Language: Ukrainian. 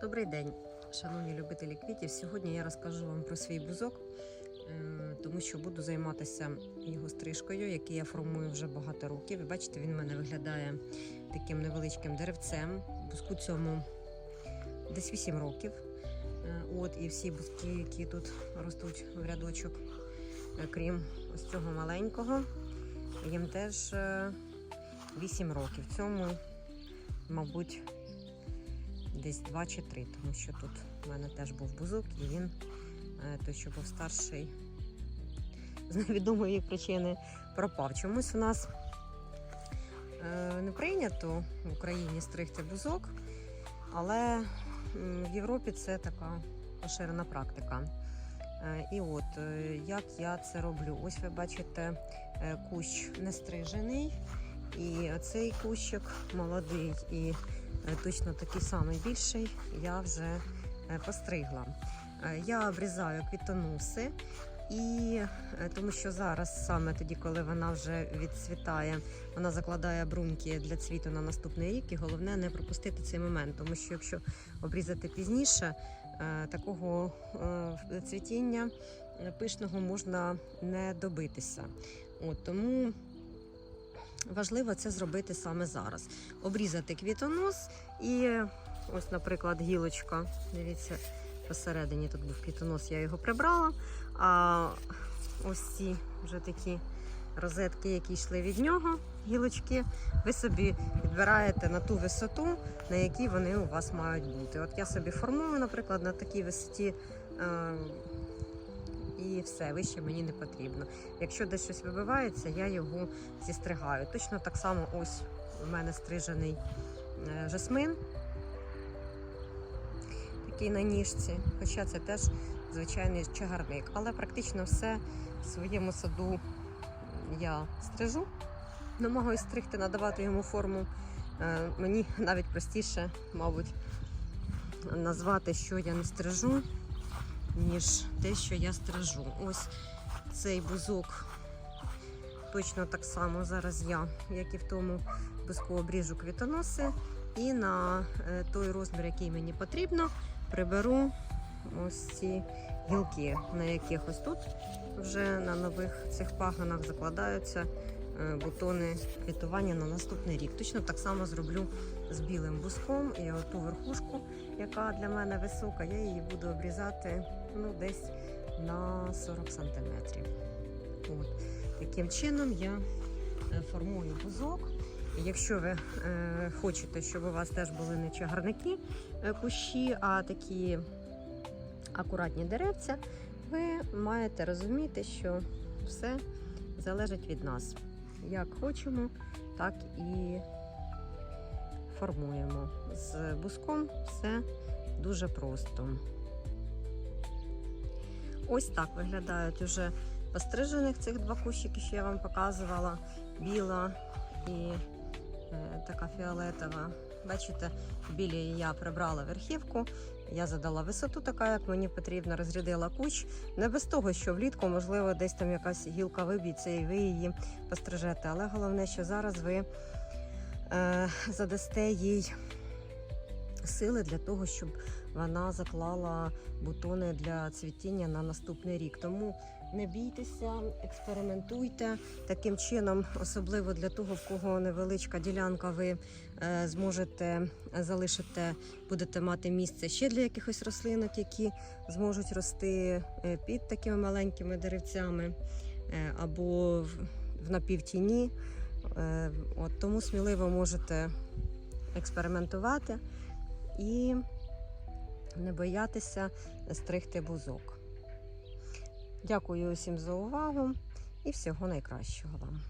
Добрий день, шановні любителі квітів. Сьогодні я розкажу вам про свій бузок, е, тому що буду займатися його стрижкою, який я формую вже багато років. Ви бачите, він в мене виглядає таким невеличким деревцем. Бузку цьому десь 8 років. Е, От і всі бузки, які тут ростуть в рядочок, е, крім ось цього маленького, їм теж е, 8 років. Цьому, мабуть, десь 2 чи 3, тому що тут в мене теж був бузок, і він, е, той, що був старший, з невідомої причини пропав. Чомусь у нас е, не прийнято в Україні стригти бузок, але в Європі це така поширена практика. Е, І от як я це роблю? Ось ви бачите кущ не стрижений, і цей кущик молодий і е, точно такий самий більший я вже е, постригла. Е, Я обрізаю квітоноси. І тому що зараз, саме тоді, коли вона вже відцвітає, вона закладає бруньки для цвіту на наступний рік. І головне не пропустити цей момент, тому що якщо обрізати пізніше, такого цвітіння пишного можна не добитися. От тому важливо це зробити саме зараз. Обрізати квітонос і ось, наприклад, гілочка. Дивіться, посередині тут був квітонос, я його прибрала. А ось ці вже такі розетки, які йшли від нього, гілочки, ви собі підбираєте на ту висоту, на якій вони у вас мають бути. От я собі формую, наприклад, на такій висоті. І все, вище мені не потрібно. Якщо десь щось вибивається, я його зістригаю. Точно так само ось у мене стрижений е, жасмин, такий на ніжці. Хоча це теж звичайний чагарник. Але практично все в своєму саду я стрижу. Намагаюсь стригти, надавати йому форму. Е, Мені навіть простіше, мабуть, назвати, що я не стрижу, ніж те, що я стрижу. Ось цей бузок точно так само зараз я, як і в тому бузку, обріжу квітоноси. І на е, той розмір, який мені потрібно, приберу ось ці гілки, на яких ось тут вже на нових цих пагонах закладаються бутони квітування на наступний рік. Точно так само зроблю з білим буском і оту верхушку, яка для мене висока, я її буду обрізати ну, десь на 40 сантиметрів. От. Таким чином я е, формую бузок. Якщо ви е, хочете, щоб у вас теж були не чагарники е, кущі, а такі акуратні деревця, ви маєте розуміти, що все залежить від нас. Як хочемо, так і формуємо. З буском все дуже просто. Ось так виглядають уже пострижених цих два кущики, що я вам показувала. Біла і е, така фіолетова. Бачите, білі я прибрала верхівку, я задала висоту, така як мені потрібно, розрядила куч. Не без того, що влітку, можливо, десь там якась гілка виб'ється і ви її пострижете. Але головне, що зараз ви е, задасте їй сили для того, щоб вона заклала бутони для цвітіння на наступний рік. Тому не бійтеся, експериментуйте таким чином, особливо для того, в кого невеличка ділянка, ви е, зможете залишити, будете мати місце ще для якихось рослинок, які зможуть рости е, під такими маленькими деревцями е, або в, напівтіні. От, тому сміливо можете експериментувати і не боятися стригти бузок. Дякую усім за увагу і всього найкращого вам.